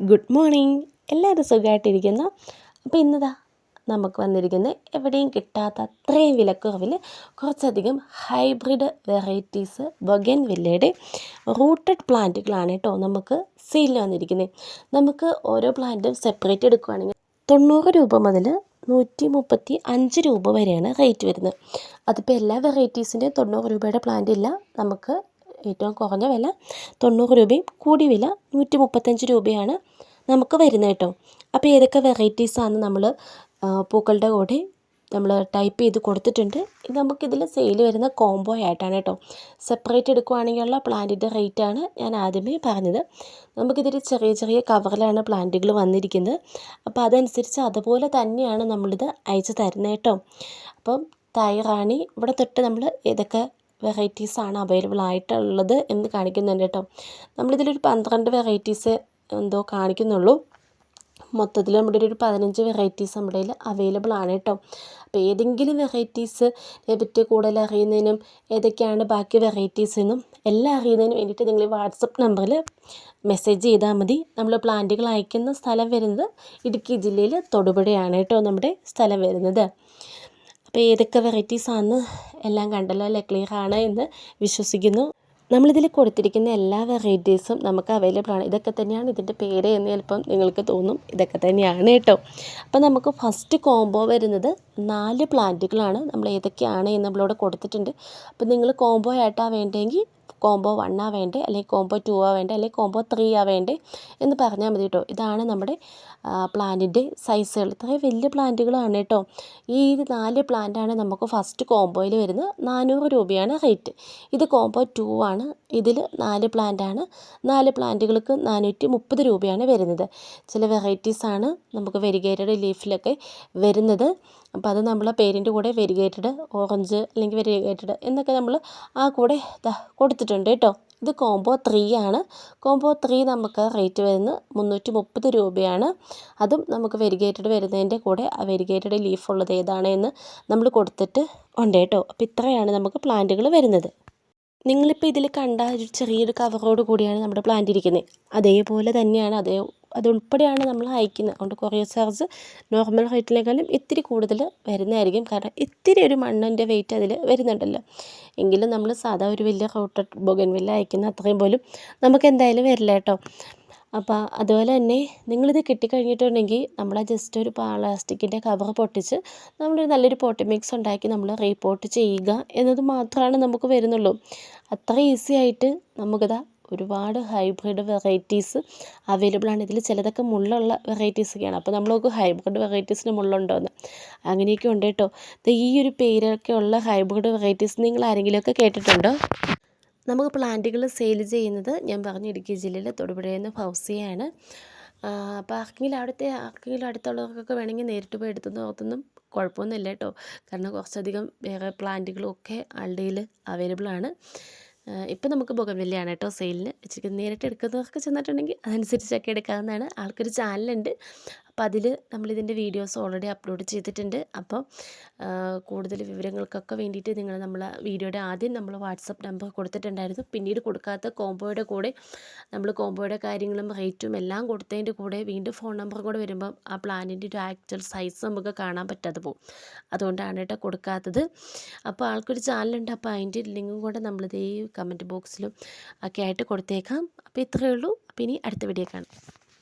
Good morning. എല്ലാവരും സുഖമായിട്ടിരിക്കുന്നു. അപ്പോൾ ഇന്നതാ നമുക്ക് വന്നിരിക്കുന്നത് എവിടെയും കിട്ടാത്ത അത്രയും വിലക്കുറവിൽ കുറച്ചധികം ഹൈബ്രിഡ് വെറൈറ്റീസ് ബൊഗൻ വില്ലയുടെ റൂട്ടഡ് പ്ലാന്റുകളാണ് കേട്ടോ നമുക്ക് സെയിലിൽ വന്നിരിക്കുന്നത്. നമുക്ക് ഓരോ പ്ലാന്റും സെപ്പറേറ്റ് എടുക്കുകയാണെങ്കിൽ തൊണ്ണൂറ് രൂപ മുതൽ നൂറ്റി മുപ്പത്തി അഞ്ച് രൂപ വരെയാണ് റേറ്റ് വരുന്നത്. അതിപ്പോൾ എല്ലാ വെറൈറ്റീസിന്റെയും തൊണ്ണൂറ് രൂപയുടെ പ്ലാന്റ് ഇല്ല. നമുക്ക് ഏറ്റവും കുറഞ്ഞ വില തൊണ്ണൂറ് രൂപയും കൂടി വില നൂറ്റി മുപ്പത്തഞ്ച് രൂപയാണ് നമുക്ക് വരുന്നത് കേട്ടോ. അപ്പോൾ ഏതൊക്കെ വെറൈറ്റീസാണ് നമ്മൾ പൂക്കളുടെ കൂടെ നമ്മൾ ടൈപ്പ് ചെയ്ത് കൊടുത്തിട്ടുണ്ട്? നമുക്കിതിൽ സെയിൽ വരുന്ന കോംബോ ആയിട്ടാണ് കേട്ടോ. സെപ്പറേറ്റ് എടുക്കുവാണെങ്കിലുള്ള പ്ലാന്റിന്റെ റേറ്റാണ് ഞാൻ ആദ്യമേ പറഞ്ഞത്. നമുക്കിതിൽ ചെറിയ ചെറിയ കവറിലാണ് പ്ലാന്റുകൾ വന്നിരിക്കുന്നത്. അപ്പോൾ അതനുസരിച്ച് അതുപോലെ തന്നെയാണ് നമ്മളിത് അയച്ചു തരുന്നത് കേട്ടോ. അപ്പം തൈറാണി ഇവിടെ തൊട്ട് നമ്മൾ ഏതൊക്കെ വെറൈറ്റീസാണ് അവൈലബിൾ ആയിട്ടുള്ളത് എന്ന് കാണിക്കുന്നുണ്ട് കേട്ടോ. നമ്മളിതിലൊരു പന്ത്രണ്ട് വെറൈറ്റീസ് എന്തോ കാണിക്കുന്നുള്ളൂ. മൊത്തത്തിൽ നമ്മുടെ ഒരു പതിനഞ്ച് വെറൈറ്റീസ് നമ്മുടെ കയ്യിൽ അവൈലബിൾ ആണ് കേട്ടോ. അപ്പോൾ ഏതെങ്കിലും വെറൈറ്റീസ് പറ്റി കൂടുതൽ അറിയുന്നതിനും ഏതൊക്കെയാണ് ബാക്കി വെറൈറ്റീസ് എന്നും എല്ലാം അറിയുന്നതിന് വേണ്ടിയിട്ട് നിങ്ങൾ വാട്സപ്പ് നമ്പറിൽ മെസ്സേജ് ചെയ്താൽ മതി. നമ്മൾ പ്ലാന്റുകൾ അയക്കുന്ന സ്ഥലം വരുന്നത് ഇടുക്കി ജില്ലയിൽ തൊടുപുഴയാണ് കേട്ടോ നമ്മുടെ സ്ഥലം വരുന്നത്. അപ്പോൾ ഏതൊക്കെ വെറൈറ്റീസാണെന്ന് എല്ലാം കണ്ടല്ലോ അല്ലേ? ക്ലിയർ ആണ് എന്ന് വിശ്വസിക്കുന്നു. നമ്മളിതിൽ കൊടുത്തിരിക്കുന്ന എല്ലാ വെറൈറ്റീസും നമുക്ക് അവൈലബിൾ ആണ്. ഇതൊക്കെ തന്നെയാണ് ഇതിന്റെ പേര് എന്ന് ചിലപ്പം നിങ്ങൾക്ക് തോന്നും. ഇതൊക്കെ തന്നെയാണ് കേട്ടോ. അപ്പോൾ നമുക്ക് ഫസ്റ്റ് കോംബോ വരുന്നത് നാല് പ്ലാന്റുകളാണ് നമ്മൾ ഏതൊക്കെയാണ് എന്ന് നമ്മളിവിടെ കൊടുത്തിട്ടുണ്ട്. അപ്പോൾ നിങ്ങൾ കോംബോ ആയിട്ടാണ് വേണ്ടതെങ്കിൽ കോംബോ വണ്ണാ വേണ്ടേ അല്ലെങ്കിൽ കോംബോ ടു ആ വേണ്ടേ അല്ലെങ്കിൽ കോംബോ ത്രീ ആ വേണ്ടേ എന്ന് പറഞ്ഞാൽ മതി കേട്ടോ. ഇതാണ് നമ്മുടെ പ്ലാന്റിന്റെ സൈസുകൾ ഇത്രയും വലിയ പ്ലാന്റുകളാണ് കേട്ടോ. ഈ നാല് പ്ലാന്റാണ് നമുക്ക് ഫസ്റ്റ് കോംബോയിൽ വരുന്നത്. നാനൂറ് രൂപയാണ് റേറ്റ് ഇത് കോംബോ ടു ആണ്. ഇതിൽ നാല് പ്ലാന്റാണ്. നാല് പ്ലാന്റുകൾക്ക് നാനൂറ്റി മുപ്പത് രൂപയാണ് വരുന്നത്. ചില വെറൈറ്റീസാണ് നമുക്ക് വെരിഗേറ്റഡ് ലീഫിലൊക്കെ വരുന്നത്. അപ്പോൾ അത് നമ്മൾ പേരിന്റെ കൂടെ വെരിഗേറ്റഡ് ഓറഞ്ച് അല്ലെങ്കിൽ വെരിഗേറ്റഡ് എന്നൊക്കെ നമ്മൾ ആ കൂടെ കൊടുത്തിട്ടുണ്ട് കേട്ടോ. ഇത് കോംബോ ത്രീ ആണ്. കോംബോ ത്രീ നമുക്ക് റേറ്റ് വരുന്നത് മുന്നൂറ്റി മുപ്പത് രൂപയാണ്. അതും നമുക്ക് വെരിഗേറ്റഡ് വരുന്നതിന്റെ കൂടെ ആ വെരിഗേറ്റഡ് ലീഫ് ഉള്ളത് ഏതാണ് എന്ന് നമ്മൾ കൊടുത്തിട്ട് ഉണ്ട് കേട്ടോ. അപ്പോൾ ഇത്രയാണ് നമുക്ക് പ്ലാന്റുകൾ വരുന്നത്. നിങ്ങളിപ്പോൾ ഇതിൽ കണ്ട ഒരു ചെറിയൊരു കവറോട് കൂടിയാണ് നമ്മുടെ പ്ലാന്റ് ഇരിക്കുന്നത്. അതേപോലെ തന്നെയാണ് അതേ അതുൾപ്പെടെയാണ് നമ്മൾ അയക്കുന്നത്. അതുകൊണ്ട് കൊറിയർ ചാർജ് നോർമൽ റേറ്റിനേക്കാളും ഇത്തിരി കൂടുതൽ വരുന്നതായിരിക്കും. കാരണം ഇത്തിരി ഒരു മണ്ണിന്റെ വെയിറ്റ് അതിൽ വരുന്നുണ്ടല്ലോ. എങ്കിലും നമ്മൾ സാധാ ഒരു വലിയ റൗട്ടഡ് ബൊഗൻവില്ല അയക്കുന്ന അത്രയും പോലും നമുക്ക് എന്തായാലും വരില്ല കേട്ടോ. അപ്പോൾ അതുപോലെ തന്നെ നിങ്ങളിത് കിട്ടിക്കഴിഞ്ഞിട്ടുണ്ടെങ്കിൽ നമ്മൾ ജസ്റ്റ് ഒരു പ്ലാസ്റ്റിക്കിന്റെ കവർ പൊട്ടിച്ച് നമ്മളൊരു നല്ലൊരു പോട്ടി മിക്സ് ഉണ്ടാക്കി നമ്മൾ റീപോർട്ട് ചെയ്യുക എന്നത് മാത്രമാണ് നമുക്ക് വരുന്നുള്ളൂ. അത്ര ഈസി ആയിട്ട് നമുക്കിതാ ഒരുപാട് ഹൈബ്രിഡ് വെറൈറ്റീസ് അവൈലബിൾ ആണ്. ഇതിൽ ചിലതൊക്കെ മുള്ളുള്ള വെറൈറ്റീസൊക്കെയാണ് അപ്പോൾ നമ്മൾ നോക്കും ഹൈബ്രിഡ് വെറൈറ്റീസിന് മുള്ളുണ്ടോ എന്ന് അങ്ങനെയൊക്കെ ഉണ്ട് കേട്ടോ ഈ ഒരു പേരൊക്കെ ഉള്ള ഹൈബ്രിഡ് വെറൈറ്റീസ് നിങ്ങൾ ആരെങ്കിലുമൊക്കെ കേട്ടിട്ടുണ്ടോ? നമുക്ക് പ്ലാന്റുകൾ സെയിൽ ചെയ്യുന്നത് ഞാൻ പറഞ്ഞു ഇടുക്കി ജില്ലയിലെ തൊടുപുഴയിൽ ഫൗസിയാണ്. അപ്പോൾ ആർക്കെങ്കിലും അവിടുത്തെ ആർക്കെങ്കിലും അടുത്തുള്ളവർക്കൊക്കെ വേണമെങ്കിൽ നേരിട്ട് പോയി എടുത്തു നോർത്തൊന്നും കുഴപ്പമൊന്നുമില്ല കേട്ടോ കാരണം കുറച്ചധികം വേറെ പ്ലാന്റുകളും ഒക്കെ ആളുടെ അവൈലബിൾ ആണ്. ഇപ്പം നമുക്ക് ബുഗംവില്ലയാണ് കേട്ടോ സെയിലിന്. വെച്ചിരിക്കുന്നത് നേരിട്ട് എടുക്കുന്നതൊക്കെ ചെന്നിട്ടുണ്ടെങ്കിൽ അതനുസരിച്ചൊക്കെ എടുക്കാവുന്നതാണ്. ആൾക്കൊരു ചാനലുണ്ട്. അപ്പം അതിൽ നമ്മളിതിന്റെ വീഡിയോസ് ഓൾറെഡി അപ്ലോഡ് ചെയ്തിട്ടുണ്ട്. അപ്പോൾ കൂടുതൽ വിവരങ്ങൾക്കൊക്കെ വേണ്ടിയിട്ട് നിങ്ങൾ നമ്മൾ വീഡിയോയുടെ ആദ്യം നമ്മൾ വാട്സപ്പ് നമ്പർ കൊടുത്തിട്ടുണ്ടായിരുന്നു. പിന്നീട് കൊടുക്കാത്ത കോംബോയുടെ കൂടെ നമ്മൾ കോംബോയുടെ കാര്യങ്ങളും റേറ്റും എല്ലാം കൊടുത്തതിന്റെ കൂടെ വീണ്ടും ഫോൺ നമ്പർ കൂടെ വരുമ്പം ആ പ്ലാനിന്റെ ഒരു ആക്ച്വൽ സൈസ് നമുക്ക് കാണാൻ പറ്റാതെ പോകും. അതുകൊണ്ടാണ് കേട്ടോ കൊടുക്കാത്തത്. അപ്പോൾ ആൾക്കൊരു ചാനലുണ്ട് അപ്പോൾ അതിന്റെ ലിങ്കും കൂടെ നമ്മളിത് ഈ കമന്റ് ബോക്സിലും ഒക്കെ ആയിട്ട് കൊടുത്തേക്കാം. അപ്പോൾ ഇത്രയേ ഉള്ളൂ. അപ്പോൾ ഇനി അടുത്ത വീഡിയോ കാണാം.